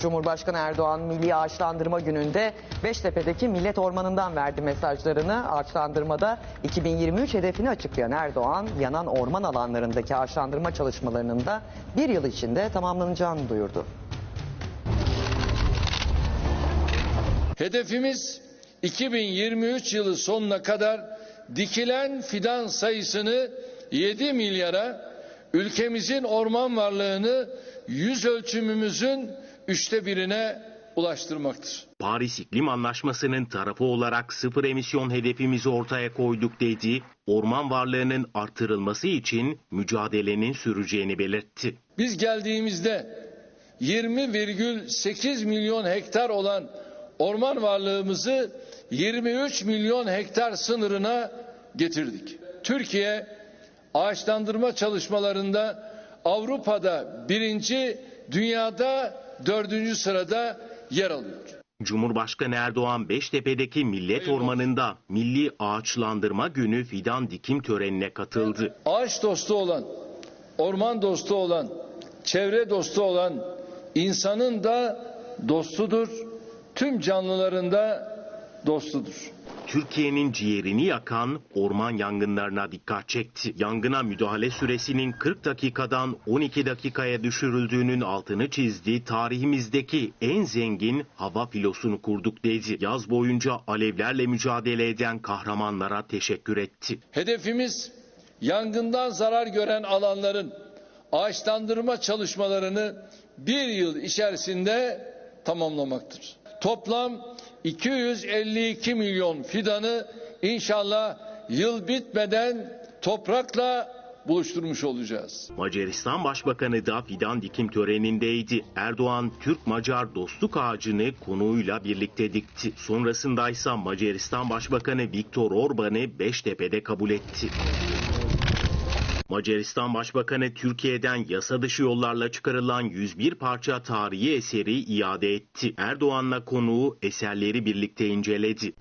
Cumhurbaşkanı Erdoğan Milli Ağaçlandırma Günü'nde Beştepe'deki Millet Ormanı'ndan verdi mesajlarını. Ağaçlandırmada 2023 hedefini açıklayan Erdoğan, yanan orman alanlarındaki ağaçlandırma çalışmalarının da bir yıl içinde tamamlanacağını duyurdu. Hedefimiz 2023 yılı sonuna kadar dikilen fidan sayısını 7 milyara, ülkemizin orman varlığını yüz ölçümümüzün üçte birine ulaştırmaktır. Paris İklim Anlaşması'nın tarafı olarak sıfır emisyon hedefimizi ortaya koyduk dedi. Orman varlığının artırılması için mücadelenin süreceğini belirtti. Biz geldiğimizde 20,8 milyon hektar olan orman varlığımızı 23 milyon hektar sınırına getirdik. Türkiye ağaçlandırma çalışmalarında Avrupa'da birinci, dünyada dördüncü sırada yer alıyor. Cumhurbaşkanı Erdoğan Beştepe'deki Millet Ormanı'nda Milli Ağaçlandırma Günü fidan dikim törenine katıldı. Ağaç dostu olan, orman dostu olan, çevre dostu olan insanın da dostudur. Tüm canlıların da dostudur. Türkiye'nin ciğerini yakan orman yangınlarına dikkat çekti. Yangına müdahale süresinin 40 dakikadan 12 dakikaya düşürüldüğünün altını çizdi. Tarihimizdeki en zengin hava filosunu kurduk dedi. Yaz boyunca alevlerle mücadele eden kahramanlara teşekkür etti. Hedefimiz yangından zarar gören alanların ağaçlandırma çalışmalarını bir yıl içerisinde tamamlamaktır. Toplam 252 milyon fidanı inşallah yıl bitmeden toprakla buluşturmuş olacağız. Macaristan Başbakanı da fidan dikim törenindeydi. Erdoğan Türk-Macar dostluk ağacını konuğuyla birlikte dikti. Sonrasındaysa Macaristan Başbakanı Viktor Orban'ı Beştepe'de kabul etti. Macaristan Başbakanı Türkiye'den yasa dışı yollarla çıkarılan 101 parça tarihi eseri iade etti. Erdoğan'la konuğu eserleri birlikte inceledi.